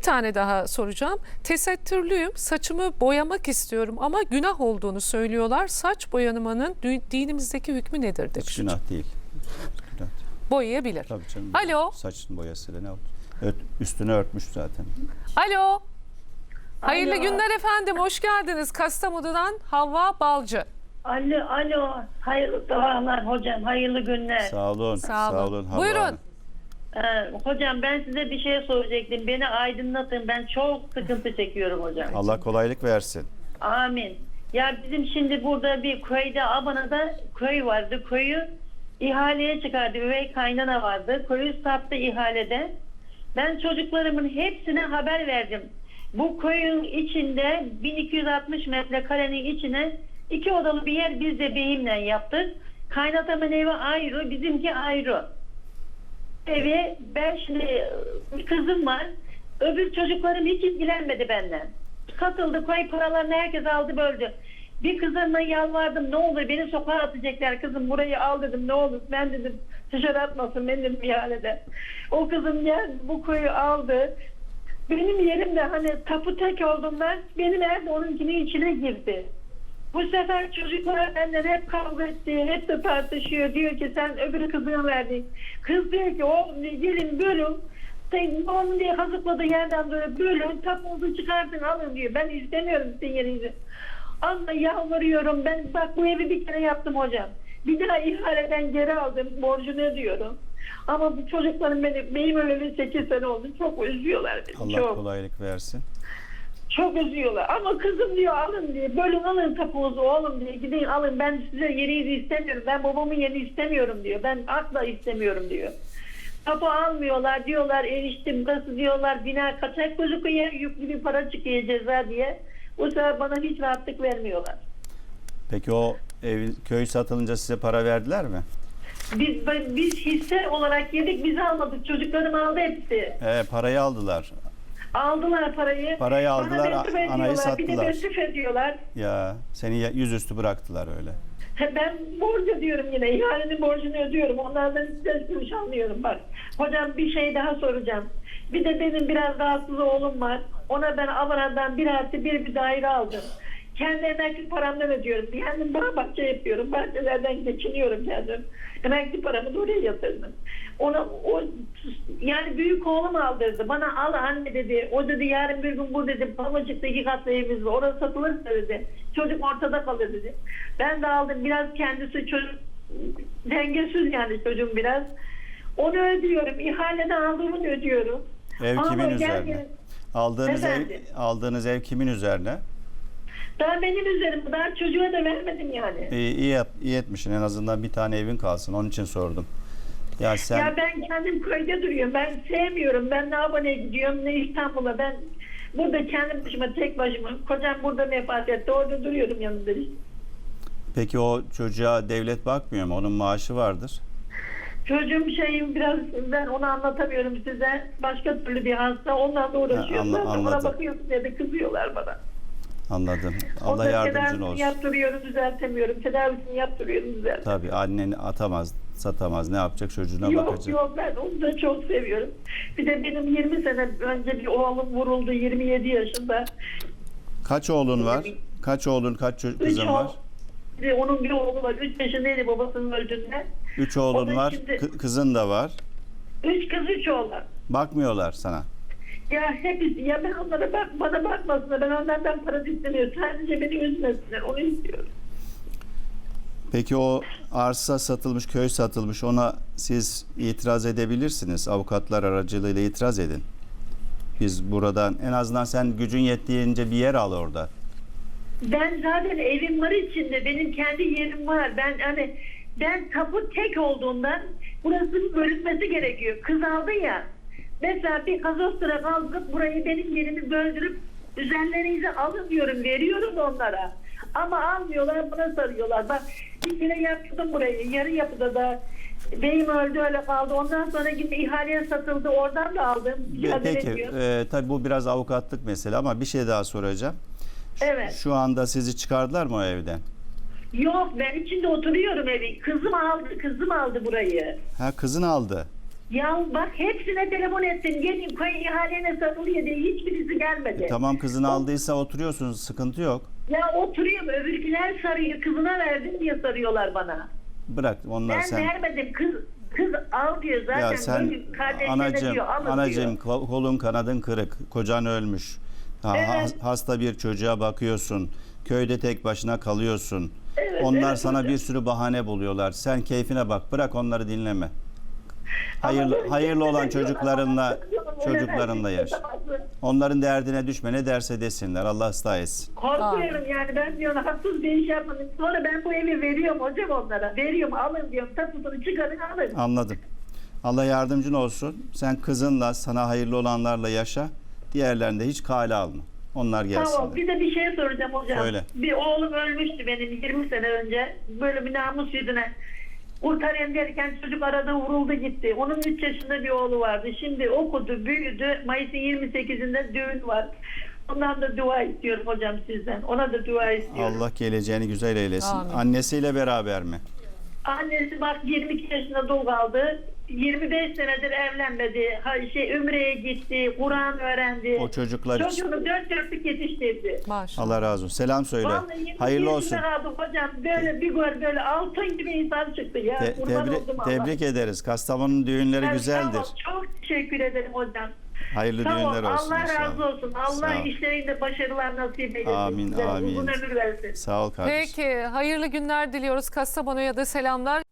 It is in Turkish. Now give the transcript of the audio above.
Bir tane daha soracağım. Tesettürlüyüm, saçımı boyamak istiyorum ama günah olduğunu söylüyorlar. Saç boyanmanın dinimizdeki hükmü nedir Hiç demiş. günah değil. Günah. Boyayabilir. Tabii canım. Alo. Saçın boyasıyla ne oldu? Ört, üstünü örtmüş zaten. Alo. Hayırlı Alo. günler efendim. Hoş geldiniz. Kastamonu'dan Havva Balcı. Alo, alo. Hayırlı sabahlar hocam. Hayırlı günler. Sağ olun. Sağ olun. Havva Buyurun. Ee, hocam ben size bir şey soracaktım. Beni aydınlatın. Ben çok sıkıntı çekiyorum hocam. Allah kolaylık versin. Amin. Ya bizim şimdi burada bir köyde Abana'da köy vardı. Köyü ihaleye çıkardı. Üvey kaynana vardı. Köyü sattı ihalede. Ben çocuklarımın hepsine haber verdim. Bu köyün içinde 1260 metrekarenin içine iki odalı bir yer biz de beyimle yaptık. Kaynatamın evi ayrı, bizimki ayrı. Evi ben şimdi bir kızım var. Öbür çocuklarım hiç ilgilenmedi benden. Katıldı koy paralarını herkes aldı böldü. Bir kızımla yalvardım ne olur beni sokağa atacaklar kızım burayı al dedim ne olur ben dedim dışarı atmasın beni dedim. O kızım geldi bu koyu aldı. Benim yerimde hani tapu tek olduğundan benim evde onunkinin içine girdi. Bu sefer çocuklar benden hep kavga etti, hep de tartışıyor. Diyor ki sen öbürü kızına verdin. Kız diyor ki o gelin bölün. Sen onu diye kazıkladığı yerden böyle bölün, tapunuzu çıkartın alın diyor. Ben istemiyorum sizin yerinizi. Ama yalvarıyorum ben bak bu evi bir kere yaptım hocam. Bir daha ihaleden geri aldım borcunu ödüyorum. Ama bu çocuklarım beni, benim öleli 8 sene oldu. Çok üzüyorlar beni. Allah çok. kolaylık versin. Çok üzüyorlar. Ama kızım diyor alın diye. Bölün alın tapunuzu oğlum diye. Gidin alın ben size yeri istemiyorum. Ben babamın yerini istemiyorum diyor. Ben asla istemiyorum diyor. Tapu almıyorlar diyorlar eriştim nasıl diyorlar bina kaçak gözüküyor yüklü bir para çıkıyor ceza diye. Bu sefer bana hiç rahatlık vermiyorlar. Peki o evin köy satılınca size para verdiler mi? Biz biz hisse olarak yedik biz almadık. Çocuklarım aldı hepsi. He, parayı aldılar. Aldılar parayı. Parayı Bana aldılar, teklif a- anayı ediyorlar, Bir de teklif ediyorlar. Ya seni ya- yüzüstü bıraktılar öyle. Ben borç ödüyorum yine. İhalenin borcunu ödüyorum. Onlardan beş kuruş almıyorum bak. Hocam bir şey daha soracağım. Bir de benim biraz rahatsız oğlum var. Ona ben Avra'dan bir artı bir bir daire aldım. Kendi emekli paramdan ödüyorum. Kendim bağ bahçe yapıyorum. Bahçelerden geçiniyorum kendim. Emekli paramı da oraya yatırdım. Ona o yani büyük oğlum aldırdı. Bana al anne dedi. O dedi yarın bir gün bu dedi. Pamacık'ta iki katlı evimiz var. Orası satılırsa dedi. Çocuk ortada kalır dedi. Ben de aldım. Biraz kendisi çocuk dengesiz yani çocuğum biraz. Onu ödüyorum. İhaleden aldığımı ödüyorum. Ev Ama kimin gel üzerine? gel- Aldığınız ev, aldığınız ev kimin üzerine? Daha benim üzerim. Daha çocuğa da vermedim yani. İyi, iyi, yap, iyi etmişsin. En azından bir tane evin kalsın. Onun için sordum. Ya sen Ya ben kendim köyde duruyorum. Ben sevmiyorum. Ben ne abone gidiyorum ne İstanbul'a. Ben burada kendi başıma tek başıma. Kocam burada vefat etti. Orada duruyorum yanında peki o çocuğa devlet bakmıyor mu? Onun maaşı vardır. Çocuğum şeyim biraz ben onu anlatamıyorum size. Başka türlü bir hasta. Ondan da uğraşıyorum. Ha, anla- ona bakıyorsun diye de kızıyorlar bana. Anladım. Allah da yardımcın olsun. yaptırıyorum düzeltemiyorum. Tedavisini yaptırıyorum düzeltemiyorum. Tabii anneni atamaz, satamaz. Ne yapacak? Çocuğuna Yok bakacak. yok ben onu da çok seviyorum. Bir de benim 20 sene önce bir oğlum vuruldu 27 yaşında. Kaç oğlun var? Kaç oğlun, kaç ço- Üç kızın var? Bir de onun bir oğlu var. 3 yaşındaydı babasının öldüğünde. Üç O oğlun da var. şimdi- kı- kızın da var. 3 kız 3 oğlan. Bakmıyorlar sana. Ya hepsi ya ben onlara bak bana bakmasınlar. Ben onlardan para istemiyorum. Sadece beni üzmesinler. Onu istiyorum. Peki o arsa satılmış, köy satılmış ona siz itiraz edebilirsiniz. Avukatlar aracılığıyla itiraz edin. Biz buradan en azından sen gücün yettiğince bir yer al orada. Ben zaten evim var içinde. Benim kendi yerim var. Ben hani ben tapu tek olduğundan burasının bölünmesi gerekiyor. Kız aldı ya. Mesela bir kazostura kalkıp burayı benim yerimi böldürüp üzerlerinize alın diyorum. Veriyorum onlara. Ama almıyorlar buna sarıyorlar. Bak bir kere yaptım burayı. Yarı yapıda da beyim öldü öyle kaldı. Ondan sonra yine ihaleye satıldı. Oradan da aldım. Peki e, tabii bu biraz avukatlık mesele ama bir şey daha soracağım. Şu- Evet. Şu anda sizi çıkardılar mı o evden? Yok ben içinde oturuyorum evi. Kızım aldı. Kızım aldı burayı. Ha kızın aldı. Ya bak hepsine telefon ettim. Gelin koy ihalene satılıyor diye hiçbirisi gelmedi. Tamam kızını aldıysa oturuyorsunuz sıkıntı yok. Ya oturuyorum öbürküler sarıyor. Kızına verdim diye sarıyorlar bana. Bırak onlar Ben sen. vermedim. Kız kız al diyor zaten. Ya sen anacım, diyor, anacım diyor. kol- kolun kanadın kırık, kocan ölmüş. Ha- Evet. ha- hasta bir çocuğa bakıyorsun. Köyde tek başına kalıyorsun. Evet, Onlar evet sana hocam. bir sürü bahane buluyorlar. Sen keyfine bak. Bırak onları dinleme. Hayırlı hayırlı olan çocuklarınla "Ama sakın çocuklarınla yaş. yapamazsın." Onların derdine düşme. Ne derse desinler. Allah ıslah etsin. Korkuyorum yani ben diyorum haksız bir iş yapmadım. Sonra ben bu evi veriyorum hocam onlara. Veriyorum alın diyorum. Tapusunu çıkarın alın. Anladım. Allah yardımcın olsun. Sen kızınla sana hayırlı olanlarla yaşa. Diğerlerinde hiç kale alma. Onlar gelsin. Tamam bir de bir şey soracağım hocam. Söyle. Bir oğlum ölmüştü benim 20 sene önce. Böyle bir namus yüzüne. Kurtarayım derken çocuk arada vuruldu gitti. Onun 3 yaşında bir oğlu vardı. Şimdi okudu, büyüdü. Mayıs'ın 28'inde düğün var. Ondan da dua istiyorum hocam sizden. Ona da dua istiyorum. Allah geleceğini güzel eylesin. Amin. Annesiyle beraber mi? Annesi bak 22 yaşında dul kaldı. 25 senedir evlenmedi. Ha, şey Ümre'ye gitti. Kur'an öğrendi. O çocuklar için. Çocuğunu dört dörtlük yetiştirdi. Maşallah. Allah razı olsun. Selam söyle. Vallahi 22 Hayırlı olsun. kaldım hocam. Böyle bir gör böyle altın gibi insan çıktı ya. Te- Kurban tebrik, oldum Allah. tebrik ederiz. Kastamonu'nun düğünleri Evet, güzeldir. Tamam, çok teşekkür ederim hocam. Hayırlı ol. düğünler olsun. Allah inşallah. razı olsun. Allah Sağ ol. işlerinde başarılar nasip eylesin. Amin, size. amin. Uzun ömür versin. Sağ ol kardeşim. Peki hayırlı günler diliyoruz. Kastamonu'ya da selamlar.